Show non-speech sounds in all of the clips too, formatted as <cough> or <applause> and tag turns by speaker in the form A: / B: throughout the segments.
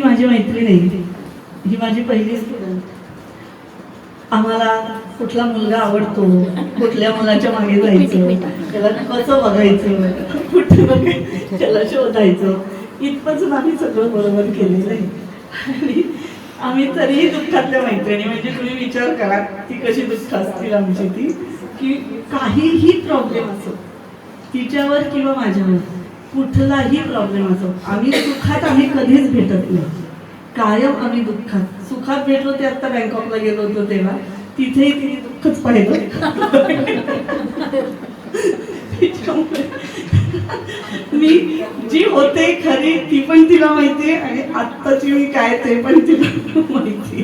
A: ही माझी मैत्रीण आहे ही माझी पहिली स्टुडंट आम्हाला कुठला मुलगा आवडतो कुठल्या मुलाच्या मागे जायचं त्याला कसं बघायचं कुठं बघायचं त्याला शोधायचं. इथपासून आम्ही सगळं बरोबर केलेलं आहे. आणि आम्ही तरीही दुःखातल्या मैत्रिणी म्हणजे तुम्ही विचार करा ती कशी दुःख असतील आमची ती की काहीही प्रॉब्लेम असो तिच्यावर किंवा माझ्यावर. कुठलाही प्रॉब्लेम असो आम्ही सुखात आम्ही कधीच भेटत नाही. कायम आम्ही दुःखात. सुखात भेटलो ते आता बँकॉकला गेलो होतो तेव्हा. तिथेही तिने दुःखच पाहिलं. मी जी होते खरी ती पण तिला माहितीये आणि आत्ताची मी काय ते पण तिला माहिती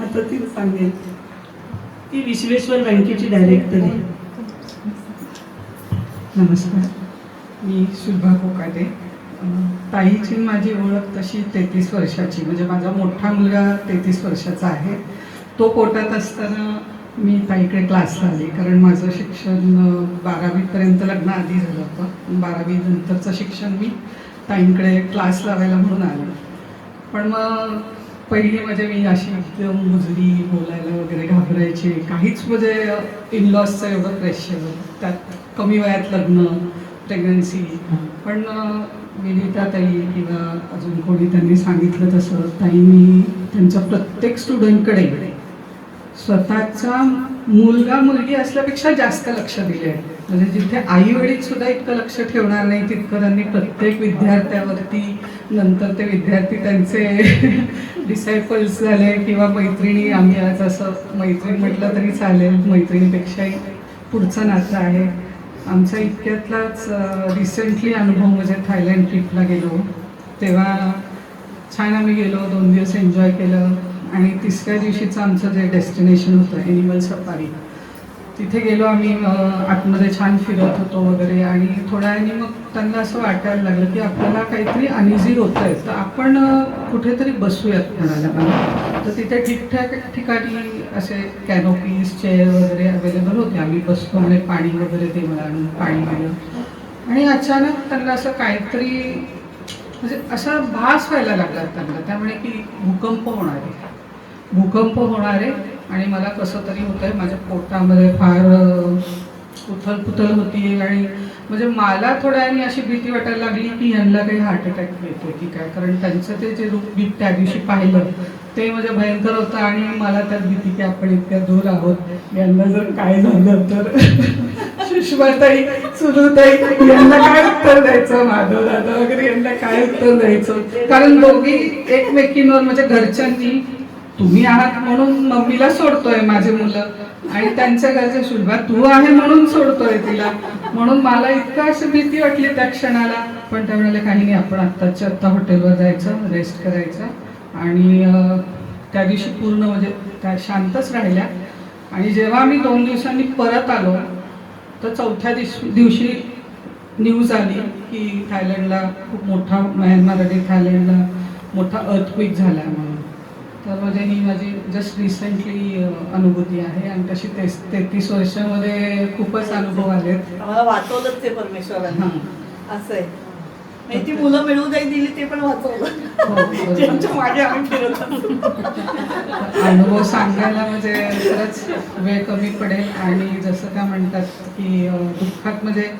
A: आता ती सांगेल. ती विश्वेश्वर बँकेची डायरेक्टर आहे.
B: नमस्कार. मी शुभा कोकाटे. ताईची माझी ओळख तशी तेहतीस वर्षाची म्हणजे माझा मोठा मुलगा तेहतीस वर्षाचा आहे. तो पोटात असताना मी ताईकडे क्लासला आली कारण माझं शिक्षण बारावीपर्यंत लग्न आधी झालं होतं. बारावी नंतरचं शिक्षण मी ताईंकडे क्लास लावायला म्हणून आले. पण मग पहिली म्हणजे मी अशी एकदम मुजरी बोलायला वगैरे घाबरायचे. काहीच म्हणजे इनलॉसचं एवढं प्रेशर त्यात कमी वयात लग्न प्रेग्नन्सी पण विनिता ताई किंवा अजून कोणी त्यांनी सांगितलं तसं ताईंनी त्यांच्या प्रत्येक स्टुडंटकडे स्वतःचा मुलगा मुलगी असल्यापेक्षा जास्त लक्ष दिले आहे. म्हणजे जिथे आई वडील सुद्धा इतकं लक्ष ठेवणार नाही तितकं त्यांनी प्रत्येक विद्यार्थ्यावरती नंतर ते विद्यार्थी त्यांचे <laughs> डिसायपल्स झाले किंवा मैत्रिणी आम्ही आज असं मैत्रीण म्हटलं तरी चालेल मैत्रिणीपेक्षाही पुढचं नातं आहे. आमचा इतक्यातलाच रिसेंटली अनुभव म्हणजे थायलंड ट्रिपला गेलो. तेव्हा छान आम्ही गेलो दोन दिवस एन्जॉय केलं. आणि तिसऱ्या दिवशीचं आमचं जे डेस्टिनेशन होतं एनिमल सफारी तिथे गेलो आम्ही आतमध्ये छान फिरत होतो वगैरे आणि थोड्या वेळाने मग त्यांना असं वाटायला लागलं की आपल्याला काहीतरी अनइझी होत आहे तर आपण कुठेतरी बसूयात म्हणाल्या मला तर तिथे ठीकठाक ठिकाणी असे कॅनोपीज चेअर वगैरे अवेलेबल होते. आम्ही बसतो म्हणजे पाणी वगैरे ते मला पाणी दिलं. आणि अचानक त्यांना असं काहीतरी म्हणजे असा भास व्हायला लागला त्यांना. त्यामुळे की भूकंप होणार आहे. भूकंप होणार आहे. आणि मला कसं तरी होतं आहे माझ्या पोटामध्ये फार उथल पुथल होती आणि म्हणजे मला थोड्या अशी भीती वाटायला लागली की यांना काही हार्ट अटॅक येतो की काय? कारण त्यांचं ते जे रूप गीत त्या दिवशी पाहिलं ते म्हणजे भयंकर होतं आणि मला त्यात भीती की आपण इतक्या दूर आहोत. यांना जर काय झालं तर <laughs> सुषमाताई सुरुताई यांना काय उत्तर द्यायचं? माधव दादा वगैरे यांना काय उत्तर द्यायचं? कारण दोघी एकमेकींवर म्हणजे घरच्यांनी तुम्ही आहात म्हणून मम्मीला सोडतोय माझे मुलं. आणि त्यांच्या घरचे शुल्भा तू आहे म्हणून सोडतोय तिला. म्हणून मला इतका अशी भीती वाटली त्या क्षणाला. पण त्या वेळेला काही नाही आपण आत्ताच्या आत्ता हॉटेलवर जायचं रेस्ट करायचं. आणि त्या दिवशी पूर्ण म्हणजे त्या शांतच राहिल्या. आणि जेव्हा आम्ही दोन दिवसांनी परत आलो तर चौथ्या दिवशी दिवशी न्यूज आली की थायलंडला खूप मोठा म्यानमार आणि थायलंडला मोठा अर्थक्विक झाला आहे म्हणून तर म्हणजे ही माझी जस्ट रिसेंटली अनुभूती आहे. आणि तशी तेस तेहतीस वर्षामध्ये खूपच अनुभव आलेत.
A: आम्हाला वाचवलंच ते परमेश्वराने.
B: हां.
A: असं आहे. म्हणजे ती मुलं मिळवून नाही दिली ते पण वाचवलं.
B: हो, बरोबर.
A: त्यांच्या मागे आम्ही फिरत असतो.
B: अनुभव सांगायला म्हणजे खरंच वेळ कमी पडेल. आणि जसं त्या म्हणतात की दुःखात म्हणजे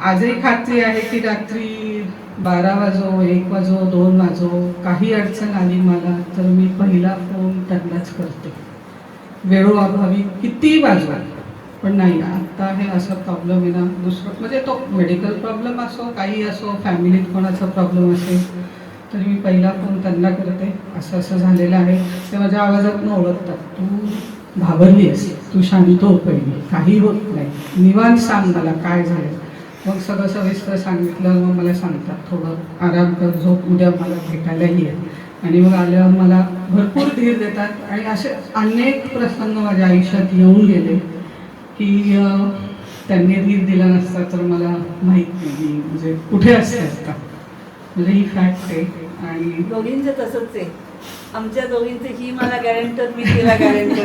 B: आजही खात्री आहे की रात्री बारा वाजो एक वाजो दोन वाजो काही अडचण आली मला तर मी पहिला फोन त्यांनाच करते. वेळोअभावी किती वाजवा? पण नाही आत्ता हे असा प्रॉब्लेम आहे ना दुसरं म्हणजे तो मेडिकल प्रॉब्लेम असो काही असो फॅमिलीत कोणाचा प्रॉब्लेम असेल तरी मी पहिला फोन त्यांना करते. असं असं झालेलं आहे. ते माझ्या आवाजातून ओळखतात. तू घाबरली आहेस तू शांत हो पहिली काही होत नाही. निवांत सांग मला काय झालं? मग सगळं सविस्तर सांगितलं मग मला सांगतात थोडं. आराम कर झोप उद्या मला भेटायला ये. आणि मग आल्यावर मला भरपूर धीर देतात. आणि असे अनेक प्रसंग माझ्या आयुष्यात येऊन गेले की त्यांनी धीर दिला नसता तर मला माहीत नाही म्हणजे कुठे असते असता म्हणजे ही फॅक्ट आहे. आणि
A: दोघींचं तसंच आहे. आमच्या दोघींचे ही मला गॅरेंटर मी तिला <laughs> गॅरेंटर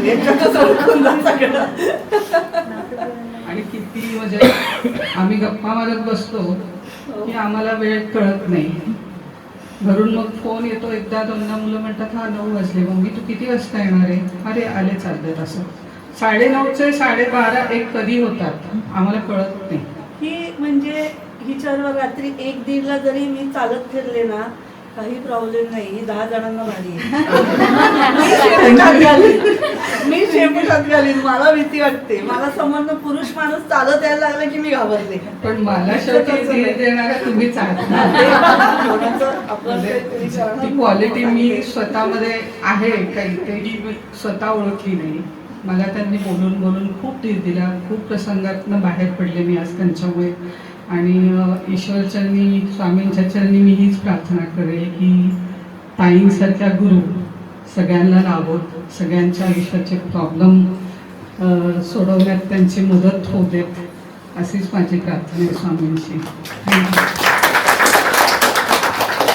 B: आणि किती म्हणजे आम्ही गप्पा मारत बसतो की आम्हाला वेळ कळत नाही. घरून मग फोन येतो एकदा दोनदा मुलं म्हणतात हा नऊ वाजले. मम्मी तू किती वाजता येणार आहे? अरे आले चालतात असं साडेनऊचे साडेबारा एक कधी होतात आम्हाला कळत नाही.
A: ही म्हणजे हिच्यावर रात्री एक दीडला जरी मी चालत फिरले ना काही प्रॉब्लेम नाही. ही दहा जणांना भारी आहे. मी शेपूटात घालीन. मला भीती वाटते. मला समोरनं पुरुष माणूस चालत यायला लागला की मी घाबरते
B: पण मला
A: कोणाचं आपण
B: म्हणजे क्वालिटी मी स्वतःमध्ये आहे काही ते स्वतः ओळखली नाही. मला त्यांनी बोलून बोलून खूप धीर दिला. खूप प्रसंगातनं बाहेर पडले मी आज त्यांच्यामुळे. आणि अं, ईश्वरचरणी स्वामींच्या चरणी मी हीच प्रार्थना करेल की ताईंसारख्या गुरु सगळ्यांना लाभोत सगळ्यांच्या आयुष्याचे प्रॉब्लेम सोडवण्यात त्यांची मदत होऊ देत अशीच माझी प्रार्थना आहे स्वामींची. थँक्यू.